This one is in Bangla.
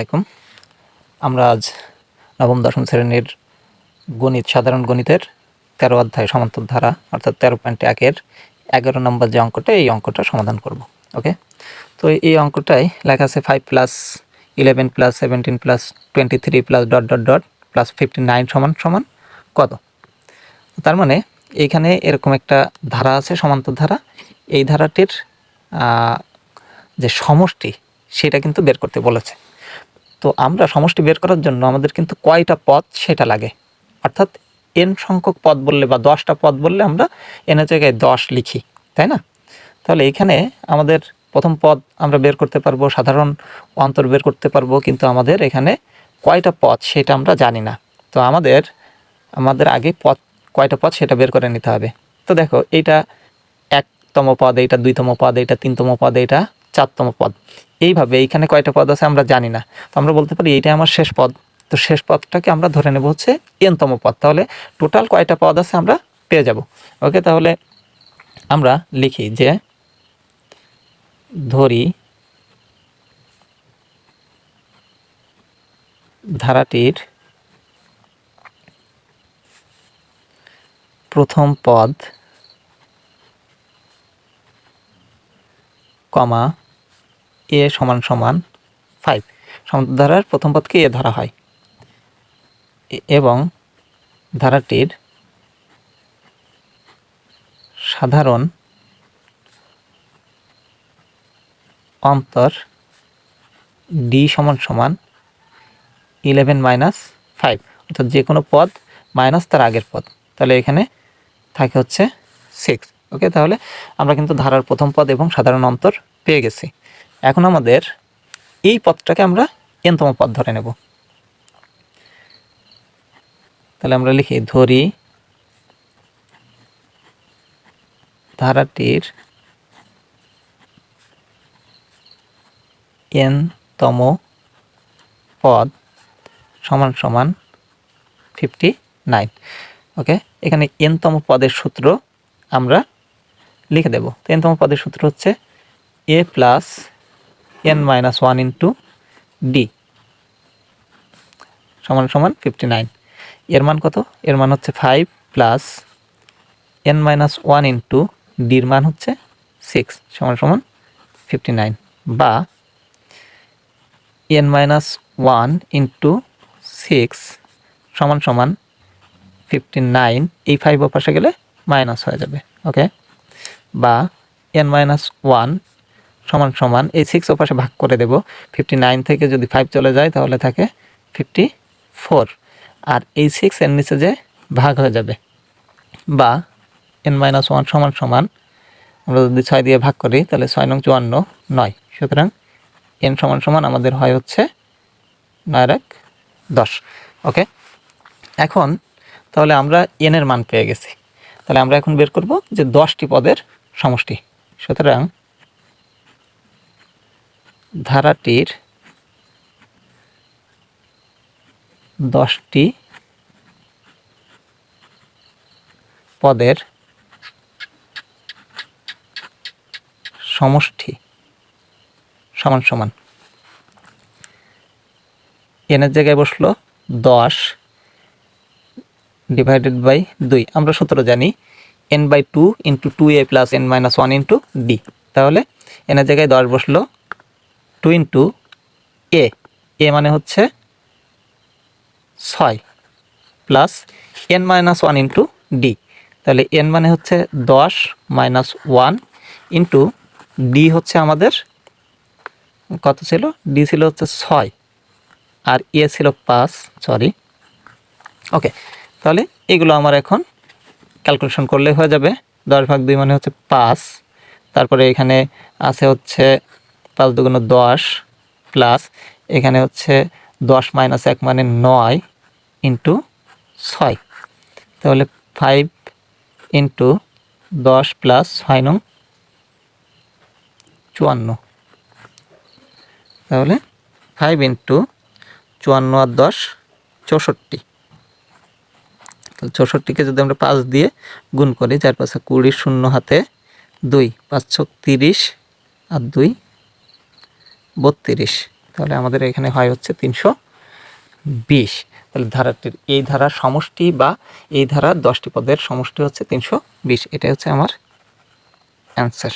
আলাইকুম। আমরা আজ নবম, দশম শ্রেণির গণিত, সাধারণ গণিতের তেরো অধ্যায় সমান্তর ধারা, অর্থাৎ তেরো পয়েন্ট একের এগারো নম্বর যে অঙ্কটা, এই অঙ্কটা সমাধান করব, ওকে? তো এই অঙ্কটায় লেখা আছে five plus eleven plus seventeen plus twenty three plus dot dot dot plus fifty nine সমান সমান কত? তার মানে এইখানে এরকম একটা ধারা আছে, সমান্তর ধারা। এই ধারাটির যে সমষ্টি, সেটা কিন্তু বের করতে বলেছে। তো আমরা সমষ্টি বের করার জন্য আমাদের কিন্তু কয়টা পদ সেটা লাগে। অর্থাৎ এন সংখ্যক পদ বললে বা দশটা পদ বললে আমরা এনের জায়গায় দশ লিখি, তাই না? তাহলে এখানে আমাদের প্রথম পদ আমরা বের করতে পারব, সাধারণ অন্তর বের করতে পারব, কিন্তু আমাদের এখানে কয়টা পদ সেটা আমরা জানি না। তো আমাদের আমাদের আগে পদ, কয়টা পদ সেটা বের করে নিতে হবে। তো দেখো, এইটা একতম পদ, এইটা দুইতম পদ, এইটা তিনতম পদ, এইটা চারতম পদ। এইভাবে এইখানে কয়টা পদ আছে আমরা জানি না। তো আমরা বলতে পারি এইটা আমার শেষ পদ। তো শেষ পদটাকে আমরা ধরে নেব হচ্ছে এনতম পদ। তাহলে টোটাল কয়টা পদ আছে আমরা পেয়ে যাব। ওকে, তাহলে আমরা লিখি যে ধরি ধারাটির প্রথম পদ, কমা এ সমান সমান ফাইভ সমান্তর ধারার প্রথম পদকে এ ধরা হয়। এবং ধারাটির সাধারণ অন্তর ডি সমান সমান ইলেভেন মাইনাস ফাইভ অর্থাৎ যে কোনো পদ মাইনাস তার আগের পদ। তাহলে এখানে থাকে হচ্ছে সিক্স ওকে তাহলে আমরা কিন্তু ধারার প্রথম পদ এবং সাধারণ অন্তর পেয়ে গেছি। এখন আমাদের এই পদটাকে আমরা এনতম পদ ধরে নেব। তাহলে আমরা লিখি, ধরি ধারাটির এনতম পদ সমান সমান ফিফটি নাইন ওকে, এখানে এনতম পদের সূত্র আমরা লিখে দেব। তো এনতম পদের সূত্র হচ্ছে a plus n minus one into d সমান সমান ফিফটি নাইন এর মান কত? এর মান হচ্ছে five plus n minus one into ডির মান হচ্ছে সিক্স সমান সমান ফিফটি নাইন বা n minus one into six সমান সমান ফিফটি নাইন এই ফাইভ পাশে গেলে মাইনাস হয়ে যাবে ওকে বা এন মাইনাস ওয়ান সমান সমান এই সিক্স ওপাশে ভাগ করে দেব। ফিফটি নাইন থেকে যদি ফাইভ চলে যায়, তাহলে থাকে ফিফটি ফোর আর এই সিক্স এর নিচে যে ভাগ হয়ে যাবে, বা এন মাইনাস ওয়ান সমান সমান, আমরা যদি ছয় দিয়ে ভাগ করি, তাহলে ছয় নং চুয়ান্ন নয়। সুতরাং এন সমান সমান আমাদের হয় হচ্ছে নয় এক দশ। ওকে এখন তাহলে আমরা এনের মান পেয়ে গেছি। তাহলে আমরা এখন বের করব যে দশটি পদের সমষ্টি। সুতরাং ধারাটির দশটি পদের সমষ্টি সমান সমান। এনের জায়গায় বসল দশ ডিভাইডেড বাই দুই। আমরা সূত্র জানি। N by two into two a plus n minus one into d তাহলে এনের জায়গায় দশ বসল টু ইন্টু এ। এ মানে হচ্ছে ছয় plus n minus one into d. তাহলে এন মানে হচ্ছে দশ মাইনাস ওয়ান ইন্টু ডি হচ্ছে আমাদের কত ছিল? ডি ছিল হচ্ছে ছয় আর এ ছিল পাঁচ, সরি। ওকে, তাহলে এগুলো আমার এখন ক্যালকুলেশন করলে হয়ে যাবে। দশ ভাগ দুই মানে হচ্ছে পাঁচ। তারপরে এখানে আছে হচ্ছে পাঁচ দুগুণ দশ প্লাস এখানে হচ্ছে দশ মাইনাস এক মানে নয় ইন্টু ছয়। তাহলে ফাইভ ইন্টু দশ প্লাস ছয় নং চুয়ান্ন। তাহলে ফাইভ ইন্টু চুয়ান্ন আর দশ চৌষট্টি। চৌষট্টিকে যদি আমরা পাঁচ দিয়ে গুণ করি, চার পাঁচে কুড়ি, শূন্য হাতে দুই, পাঁচ ছক তিরিশ আর দুই বত্রিশ। তাহলে আমাদের এখানে হয় হচ্ছে তিনশো বিশ। তাহলে ধারাটির এই ধারার সমষ্টি বা এই ধারার দশটি পদের সমষ্টি হচ্ছে তিনশো বিশ। এটা হচ্ছে আমার অ্যান্সার